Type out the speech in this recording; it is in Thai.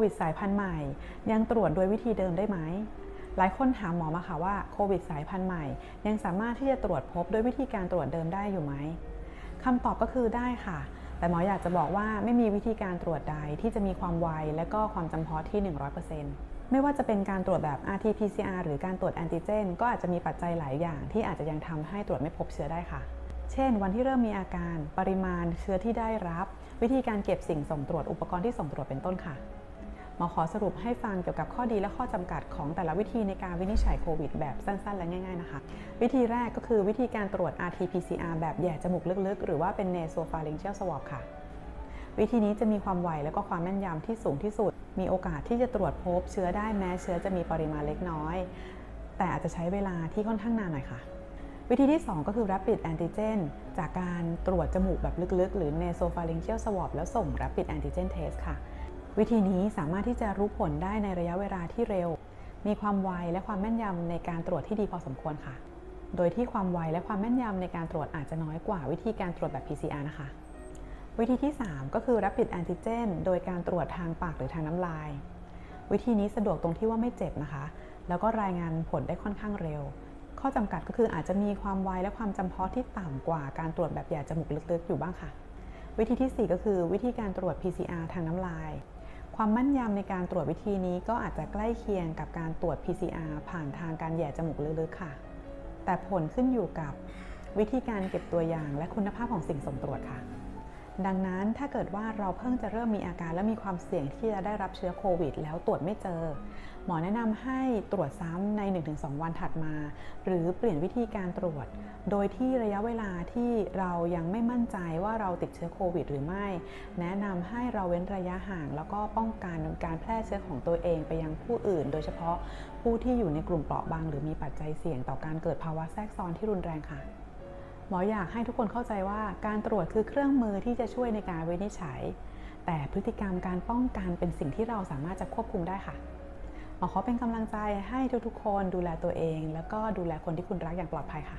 วิดสายพันธุ์ใหม่ ยังตรวจโดยวิธีเดิมได้ไหม หลายคนถามหมอมาค่ะว่าโควิดสายพันธุ์ใหม่ ยังสามารถที่จะตรวจพบด้วยวิธีการตรวจเดิมได้อยู่ไหมคำตอบก็คือได้ค่ะ แต่หมออยากจะบอกว่าไม่มีวิธีการตรวจใดที่จะมีความไวและก็ความจำเพาะที่ 100%ไม่ว่าจะเป็นการตรวจแบบ RT-PCR หรือการตรวจแอนติเจน ก็อาจจะมีปัจจัยหลายอย่าง ที่อาจจะยังทำให้ตรวจไม่พบเชื้อได้ค่ะ เช่น วันที่เริ่มมีอาการ ปริมาณเชื้อที่ได้รับ วิธีการเก็บสิ่งส่งตรวจอุปกรณ์ที่ส่งตรวจเป็นต้นค่ะ มอขอสรุปให้ฟังเกี่ยวกับข้อดีและข้อจำกัดของแต่ละวิธีในการวินิจฉัยโควิดแบบสั้นๆ และง่ายๆนะคะ วิธีแรกก็คือวิธีการตรวจ RT-PCR แบบแหย่จมูกลึกๆ หรือว่าเป็น nasopharyngeal swab ค่ะ วิธีนี้จะมีความไวและก็ความแม่นยำที่สูงที่สุด มีโอกาสที่จะตรวจพบเชื้อได้แม้เชื้อจะมีปริมาณเล็กน้อย แต่อาจจะใช้เวลาที่ค่อนข้างนานหน่อยค่ะวิธีที่ 2 ก็คือ rapid antigen จากการตรวจจมูกแบบลึกๆ หรือ nasopharyngeal swab แล้วส่ง rapid antigen test ค่ะ วิธีนี้สามารถที่จะรู้ผลได้ในระยะเวลาที่เร็ว มีความไวและความแม่นยำในการตรวจที่ดีพอสมควรค่ะ โดยที่ความไวและความแม่นยำในการตรวจอาจจะน้อยกว่าวิธีการตรวจแบบ PCR นะคะ วิธีที่ 3 ก็คือ rapid antigen โดยการตรวจทางปากหรือทางน้ำลาย วิธีนี้สะดวกตรงที่ว่าไม่เจ็บนะคะ แล้วก็รายงานผลได้ค่อนข้างเร็ว ข้อจำกัดก็คืออาจจะมีความไวและความจำเพาะที่ต่ำกว่าการตรวจแบบหยาจมูกลึกๆ อยู่บ้างค่ะ วิธีที่ 4 ก็คือวิธีการตรวจ PCR ทางน้ำลาย ความมั่นยำในการตรวจวิธีนี้ก็อาจจะใกล้เคียงกับการตรวจ PCR ผ่านทางการแหย่จมูกลึกๆค่ะ แต่ผลขึ้นอยู่กับวิธีการเก็บตัวอย่างและคุณภาพของสิ่งส่งตรวจค่ะ ดังนั้นถ้าเกิดว่าเราเพิ่งจะเริ่มมีอาการและมีความเสี่ยงที่จะได้รับเชื้อโควิด แล้วตรวจไม่เจอ หมอแนะนำให้ตรวจซ้ำใน 1-2 วันถัดมา หรือเปลี่ยนวิธีการตรวจ โดยที่ระยะเวลาที่เรายังไม่มั่นใจว่าเราติดเชื้อโควิด หรือไม่ แนะนำให้เราเว้นระยะห่าง แล้วก็ป้องกันการแพร่เชื้อของตัวเองไปยังผู้อื่น โดยเฉพาะผู้ที่อยู่ในกลุ่มเปราะบาง หรือมีปัจจัยเสี่ยงต่อการเกิดภาวะแทรกซ้อนที่รุนแรงค่ะ หมออยากให้ทุกคนเข้าใจว่าการตรวจคือเครื่องมือที่จะช่วยในการวินิจฉัย แต่พฤติกรรมการป้องกันเป็นสิ่งที่เราสามารถจะควบคุมได้ค่ะหมอขอเป็นกำลังใจให้ทุกๆ คนดูแลตัวเอง แล้วก็ดูแลคนที่คุณรักอย่างปลอดภัยค่ะ